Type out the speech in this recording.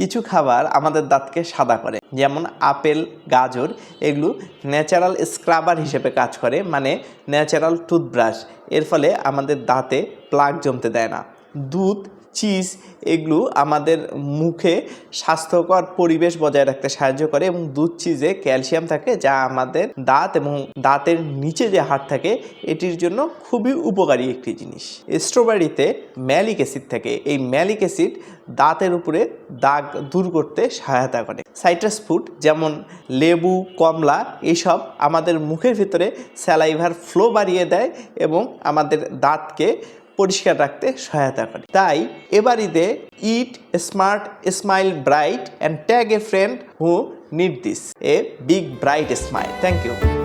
কিছু খাবার আমাদের দাঁতকে সাদা করে। যেমন আপেল, গাজর, এগুলো ন্যাচারাল স্ক্রাবার হিসেবে কাজ করে মানে ন্যাচারাল টুথব্রাশ এর ফলে আমাদের দাঁতে প্লাগ জমতে দেয় না। দুধ, চিজ এগুলো আমাদের মুখে স্বাস্থ্যকর পরিবেশ বজায় রাখতে সাহায্য করে এবং দুধ, চিজে ক্যালসিয়াম থাকে যা আমাদের দাঁত এবং দাঁতের নিচে যে হাড় থাকে এটির জন্য খুবই উপকারী একটি জিনিস। স্ট্রবেরিতে ম্যালিক অ্যাসিড থাকে। এই ম্যালিক অ্যাসিড দাঁতের উপরে দাগ দূর করতে সহায়তা করে। সাইট্রাস ফুড যেমন লেবু, কমলা এইসব আমাদের মুখের ভিতরে স্যালাইভার ফ্লো বাড়িয়ে দেয় এবং আমাদের দাঁতকে পরিষ্কার রাখতে সহায়তা করে। তাই এবারিতে eat, smart, smile, bright and tag a friend who need this a big bright smile thank you